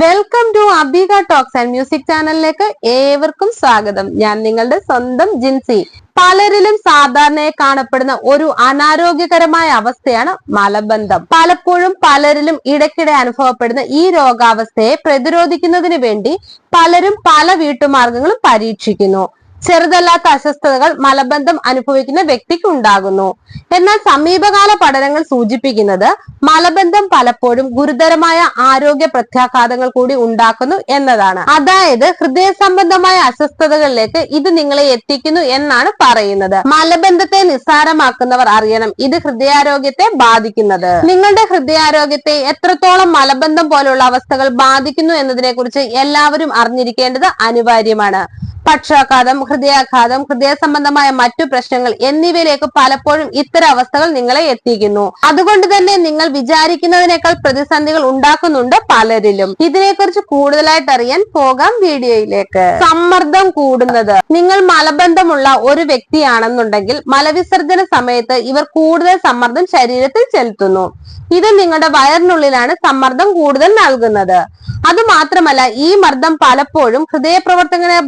Welcome to Abika talks and music ചാനലിലേക്ക് ഏവർക്കും സ്വാഗതം. ഞാൻ നിങ്ങളുടെ സ്വന്തം ജിൻസി. പലരിലും സാധാരണയായി കാണപ്പെടുന്ന ഒരു അനാരോഗ്യകരമായ അവസ്ഥയാണ് മലബന്ധം. പലപ്പോഴും പലരിലും ഇടയ്ക്കിടെ അനുഭവപ്പെടുന്ന ഈ രോഗാവസ്ഥയെ പ്രതിരോധിക്കുന്നതിന് വേണ്ടി പലരും പല വീട്ടുമാർഗങ്ങളും പരീക്ഷിക്കുന്നു. ചെറുതല്ലാത്ത അസ്വസ്ഥതകൾ മലബന്ധം അനുഭവിക്കുന്ന വ്യക്തിക്ക് ഉണ്ടാകുന്നു. എന്നാൽ സമീപകാല പഠനങ്ങൾ സൂചിപ്പിക്കുന്നത് മലബന്ധം പലപ്പോഴും ഗുരുതരമായ ആരോഗ്യ പ്രത്യാഘാതങ്ങൾ കൂടി ഉണ്ടാക്കുന്നു എന്നതാണ്. അതായത് ഹൃദയ സംബന്ധമായ അസ്വസ്ഥതകളിലേക്ക് ഇത് നിങ്ങളെ എത്തിക്കുന്നു എന്നാണ് പറയുന്നത്. മലബന്ധത്തെ നിസ്സാരമാക്കുന്നവർ അറിയണം ഇത് ഹൃദയാരോഗ്യത്തെ ബാധിക്കുന്നത്. നിങ്ങളുടെ ഹൃദയാരോഗ്യത്തെ എത്രത്തോളം മലബന്ധം പോലുള്ള അവസ്ഥകൾ ബാധിക്കുന്നു എന്നതിനെ കുറിച്ച് എല്ലാവരും അറിഞ്ഞിരിക്കേണ്ടത് അനിവാര്യമാണ്. പക്ഷാഘാതം ഹൃദയാഘാതം ഹൃദയ സംബന്ധമായ മറ്റു പ്രശ്നങ്ങൾ എന്നിവയിലേക്ക് പലപ്പോഴും ഇത്തരം അവസ്ഥകൾ നിങ്ങളെ എത്തിക്കുന്നു. അതുകൊണ്ട് തന്നെ നിങ്ങൾ വിചാരിക്കുന്നതിനേക്കാൾ പ്രതിസന്ധികൾ ഉണ്ടാക്കുന്നുണ്ട് പലരിലും. ഇതിനെക്കുറിച്ച് കൂടുതലായിട്ട് അറിയാൻ പോകാം വീഡിയോയിലേക്ക്. സമ്മർദ്ദം കൂടുന്നത്. നിങ്ങൾ മലബന്ധമുള്ള ഒരു വ്യക്തിയാണെന്നുണ്ടെങ്കിൽ മലവിസർജന സമയത്ത് ഇവർ കൂടുതൽ സമ്മർദ്ദം ശരീരത്തിൽ ചെലുത്തുന്നു. ഇത് നിങ്ങളുടെ വയറിനുള്ളിലാണ് സമ്മർദ്ദം കൂടുതൽ നൽകുന്നത്. അതുമാത്രമല്ല ഈ മർദ്ദം പലപ്പോഴും ഹൃദയപ്രവർത്തകനെ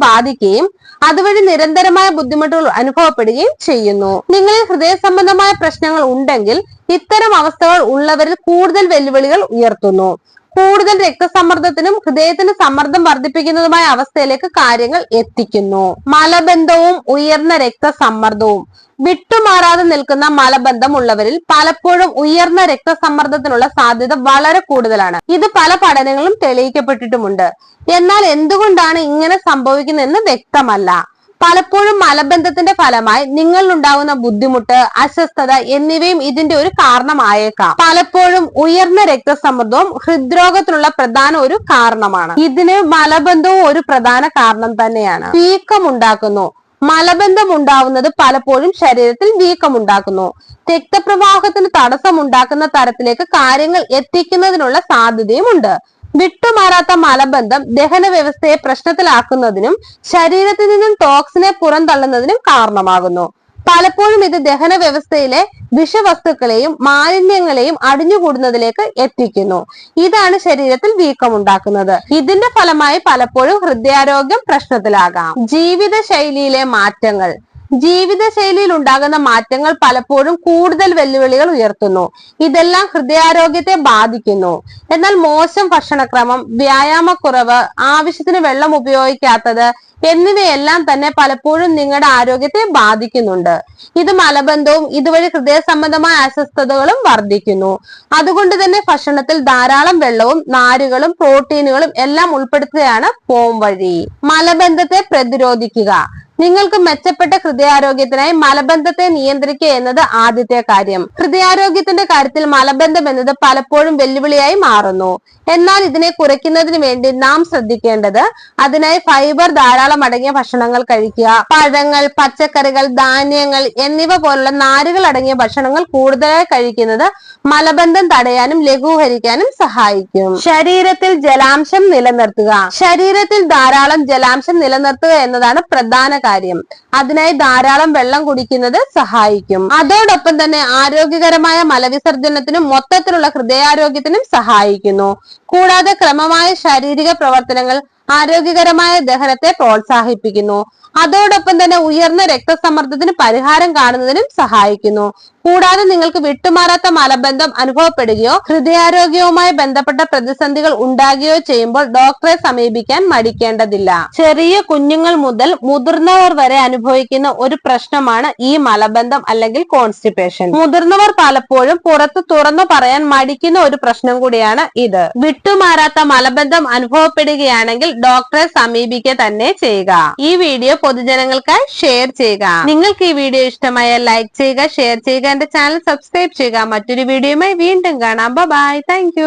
ബാധിക്കുകയും അതുവഴി നിരന്തരമായ ബുദ്ധിമുട്ടുകൾ അനുഭവപ്പെടുകയും ചെയ്യുന്നു. നിങ്ങളിൽ ഹൃദയ സംബന്ധമായ പ്രശ്നങ്ങൾ ഉണ്ടെങ്കിൽ ഇത്തരം അവസ്ഥകൾ ഉള്ളവരിൽ കൂടുതൽ വെല്ലുവിളികൾ ഉയർത്തുന്നു. കൂടുതൽ രക്തസമ്മർദ്ദത്തിനും ഹൃദയത്തിന് സമ്മർദ്ദം വർദ്ധിപ്പിക്കുന്നതുമായ അവസ്ഥയിലേക്ക് കാര്യങ്ങൾ എത്തിക്കുന്നു. മലബന്ധവും ഉയർന്ന രക്തസമ്മർദ്ദവും. വിട്ടുമാറാതെ നിൽക്കുന്ന മലബന്ധം ഉള്ളവരിൽ പലപ്പോഴും ഉയർന്ന രക്തസമ്മർദ്ദത്തിനുള്ള സാധ്യത വളരെ കൂടുതലാണ്. ഇത് പല പഠനങ്ങളും തെളിയിക്കപ്പെട്ടിട്ടുമുണ്ട്. എന്നാൽ എന്തുകൊണ്ടാണ് ഇങ്ങനെ സംഭവിക്കുന്നതെന്ന് വ്യക്തമല്ല. പലപ്പോഴും മലബന്ധത്തിന്റെ ഫലമായി നിങ്ങളിൽ ഉണ്ടാകുന്ന ബുദ്ധിമുട്ട് അസ്വസ്ഥത എന്നിവയും ഇതിന്റെ ഒരു കാരണമായേക്കാം. പലപ്പോഴും ഉയർന്ന രക്തസമ്മർദ്ദവും ഹൃദ്രോഗത്തിനുള്ള പ്രധാന ഒരു കാരണമാണ്. ഇതിന് മലബന്ധവും ഒരു പ്രധാന കാരണം തന്നെയാണ്. വീക്കം ഉണ്ടാക്കുന്നു മലബന്ധം ഉണ്ടാവുന്നത് പലപ്പോഴും ശരീരത്തിൽ വീക്കം വീക്കമുണ്ടാക്കുന്നു. രക്തപ്രവാഹത്തിന് തടസ്സമുണ്ടാക്കുന്ന തരത്തിലേക്ക് കാര്യങ്ങൾ എത്തിക്കുന്നതിനുള്ള സാധ്യതയുമുണ്ട്. വിട്ടുമാറാത്ത മലബന്ധം ദഹന വ്യവസ്ഥയെ പ്രശ്നത്തിലാക്കുന്നതിനും ശരീരത്തിൽ നിന്നും ടോക്സിനെ പുറന്തള്ളുന്നതിനും കാരണമാകുന്നു. പലപ്പോഴും ഇത് ദഹന വ്യവസ്ഥയിലെ വിഷവസ്തുക്കളെയും മാലിന്യങ്ങളെയും അടിഞ്ഞുകൂടുന്നതിലേക്ക് എത്തിക്കുന്നു. ഇതാണ് ശരീരത്തിൽ വീക്കം ഉണ്ടാക്കുന്നത് ഇതിന്റെ ഫലമായി പലപ്പോഴും ഹൃദയാരോഗ്യം പ്രശ്നത്തിലാകാം. ജീവിതശൈലിയിലെ മാറ്റങ്ങൾ. ജീവിതശൈലിയിൽ ഉണ്ടാകുന്ന മാറ്റങ്ങൾ പലപ്പോഴും കൂടുതൽ വെല്ലുവിളികൾ ഉയർത്തുന്നു. ഇതെല്ലാം ഹൃദയാരോഗ്യത്തെ ബാധിക്കുന്നു. എന്നാൽ മോശം ഭക്ഷണക്രമം വ്യായാമക്കുറവ് ആവശ്യത്തിന് വെള്ളം ഉപയോഗിക്കാത്തത് എന്നിവയെല്ലാം തന്നെ പലപ്പോഴും നിങ്ങളുടെ ആരോഗ്യത്തെ ബാധിക്കുന്നുണ്ട്. ഇത് മലബന്ധവും ഇതുവഴി ഹൃദയ സംബന്ധമായ അസ്വസ്ഥതകളും വർദ്ധിക്കുന്നു. അതുകൊണ്ട് തന്നെ ഭക്ഷണത്തിൽ ധാരാളം വെള്ളവും നാരുകളും പ്രോട്ടീനുകളും എല്ലാം ഉൾപ്പെടുത്തുകയാണ് പോം വഴി. മലബന്ധത്തെ പ്രതിരോധിക്കുക. നിങ്ങൾക്ക് മെച്ചപ്പെട്ട ഹൃദയാരോഗ്യത്തിനായി മലബന്ധത്തെ നിയന്ത്രിക്കുക എന്നത് ആദ്യത്തെ കാര്യം. ഹൃദയാരോഗ്യത്തിന്റെ കാര്യത്തിൽ മലബന്ധം എന്നത് പലപ്പോഴും വെല്ലുവിളിയായി മാറുന്നു. എന്നാൽ ഇതിനെ കുറയ്ക്കുന്നതിന് വേണ്ടി നാം ശ്രദ്ധിക്കേണ്ടത് അതിനായി ഫൈബർ ധാരാളം അടങ്ങിയ ഭക്ഷണങ്ങൾ കഴിക്കുക. പഴങ്ങൾ പച്ചക്കറികൾ ധാന്യങ്ങൾ എന്നിവ പോലുള്ള നാരുകൾ അടങ്ങിയ ഭക്ഷണങ്ങൾ കൂടുതലായി കഴിക്കുന്നത് മലബന്ധം തടയാനും ലഘൂകരിക്കാനും സഹായിക്കും. ശരീരത്തിൽ ജലാംശം നിലനിർത്തുക. ശരീരത്തിൽ ധാരാളം ജലാംശം നിലനിർത്തുക എന്നതാണ് പ്രധാന കാര്യം. അതിനായി ധാരാളം വെള്ളം കുടിക്കുന്നത് സഹായിക്കും. അതോടൊപ്പം തന്നെ ആരോഗ്യകരമായ മലവിസർജനത്തിനും മൊത്തത്തിലുള്ള ഹൃദയാരോഗ്യത്തിനും സഹായിക്കുന്നു. കൂടാതെ ക്രമമായ ശാരീരിക പ്രവർത്തനങ്ങൾ ആരോഗ്യകരമായ ദഹനത്തെ പ്രോത്സാഹിപ്പിക്കുന്നു. അതോടൊപ്പം തന്നെ ഉയർന്ന രക്തസമ്മർദ്ദത്തിന് പരിഹാരം കാണുന്നതിനും സഹായിക്കുന്നു. കൂടാതെ നിങ്ങൾക്ക് വിട്ടുമാറാത്ത മലബന്ധം അനുഭവപ്പെടുകയോ ഹൃദയാരോഗ്യവുമായി ബന്ധപ്പെട്ട പ്രതിസന്ധികൾ ഉണ്ടാകുകയോ ചെയ്യുമ്പോൾ ഡോക്ടറെ സമീപിക്കാൻ മടിക്കേണ്ടതില്ല. ചെറിയ കുഞ്ഞുങ്ങൾ മുതൽ മുതിർന്നവർ വരെ അനുഭവിക്കുന്ന ഒരു പ്രശ്നമാണ് ഈ മലബന്ധം അല്ലെങ്കിൽ കോൺസ്റ്റിപ്പേഷൻ. മുതിർന്നവർ പലപ്പോഴും പുറത്ത് തുറന്നു പറയാൻ മടിക്കുന്ന ഒരു പ്രശ്നം കൂടിയാണ് ഇത്. വിട്ടുമാറാത്ത മലബന്ധം അനുഭവപ്പെടുകയാണെങ്കിൽ ഡോക്ടറെ സമീപിക്കുക തന്നെ ചെയ്യുക. ഈ വീഡിയോ പൊതുജനങ്ങൾക്ക് ഷെയർ ചെയ്യുക. നിങ്ങൾക്ക് ഈ വീഡിയോ ഇഷ്ടമായ ലൈക്ക് ചെയ്യുക ഷെയർ ചെയ്യുക എന്റെ ചാനൽ സബ്സ്ക്രൈബ് ചെയ്യുക. മറ്റൊരു വീഡിയോയുമായി വീണ്ടും കാണാം. Bye thank